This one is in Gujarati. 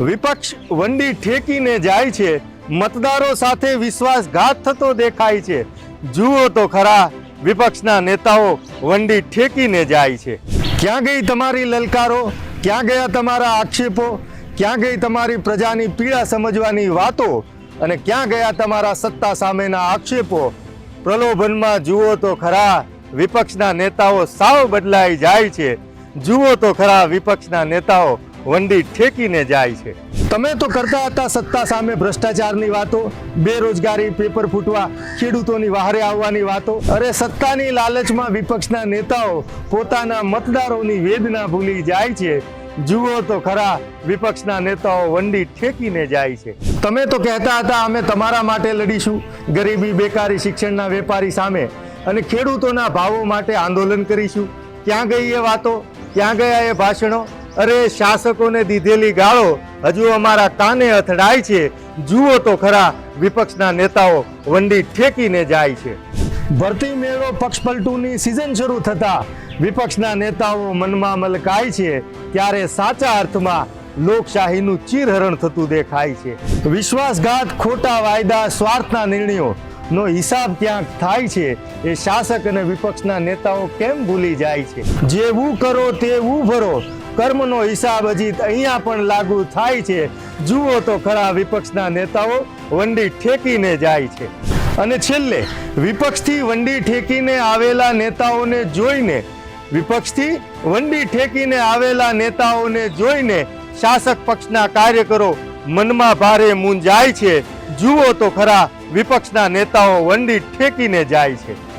વિપક્ષ વંડી ઠેકીને જાય છે. મતદારો સાથે વિશ્વાસઘાત થતો દેખાય છે. જુઓ તો ખરા, વિપક્ષના નેતાઓ વંડી ઠેકીને જાય છે. ક્યાં ગઈ તમારી લલકારો? ક્યાં ગયા તમારા આક્ષેપો? ક્યાં ગઈ તમારી પ્રજાની પીડા સમજવાની વાતો? અને ક્યાં ગયા તમારા સત્તા સામેના આક્ષેપો? પ્રલોભનમાં જુઓ તો ખરા, વિપક્ષના નેતાઓ સાવ બદલાઈ જાય છે. જુઓ તો ખરા, વિપક્ષના નેતાઓ વંડી ઠેકીને જાય છે. તમે તો કરતા હતા સત્તા સામે ભ્રષ્ટાચારની વાતો, બેરોજગારી, પેપર ફૂટવા, ખેડૂતોની વહારે આવવાની વાતો. અરે સત્તાની લાલચમાં વિપક્ષના નેતાઓ પોતાના મતદારોની વેદના ભૂલી જાય છે. જુઓ તો ખરા, વિપક્ષના નેતાઓ વંડી ઠેકીને જાય છે. તમે તો કહેતા હતા, અમે તમારા માટે લડીશું, ગરીબી, બેકારી, શિક્ષણના વેપારી સામે અને ખેડૂતોના ભાવો માટે આંદોલન કરીશું. ક્યાં ગઈ એ વાતો? ક્યાં ગયા એ ભાષણો? અરે શાસકોને દીધેલી ગાળો હજુ અમારા કાને અથડાય છે. જુઓ તો ખરા વિપક્ષના નેતાઓ વંડી ઠેકીને જાય છે. ભરતી મેળો પક્ષપલટુની સિઝન શરૂ થતા વિપક્ષના નેતાઓ મનમાં મલકાય છે. ત્યારે સાચા અર્થમાં લોકશાહીનું ચીરહરણ થતું દેખાય છે. વિશ્વાસઘાત ખોટા વાયદા સ્વાર્થના નિર્ણયો નો હિસાબ ક્યાંક થાય છે એ શાસક અને વિપક્ષના નેતાઓ કેમ ભૂલી જાય છે? જેવું કરો તેવું ભરો. કર્મનો હિસાબ હજી અહીંયા પણ લાગુ થાય છે. જુઓ તો ખરા વિપક્ષના નેતાઓ વંડી ઠેકીને જાય છે. અને છેલ્લે, વિપક્ષથી વંડી ઠેકીને આવેલા નેતાઓને જોઈને, વિપક્ષથી વંડી ઠેકીને આવેલા નેતાઓને જોઈને શાસક પક્ષના કાર્યકરો મનમાં ભારે મૂંઝાય છે. જુઓ તો ખરા વિપક્ષના નેતાઓ વંડી ઠેકીને જાય છે.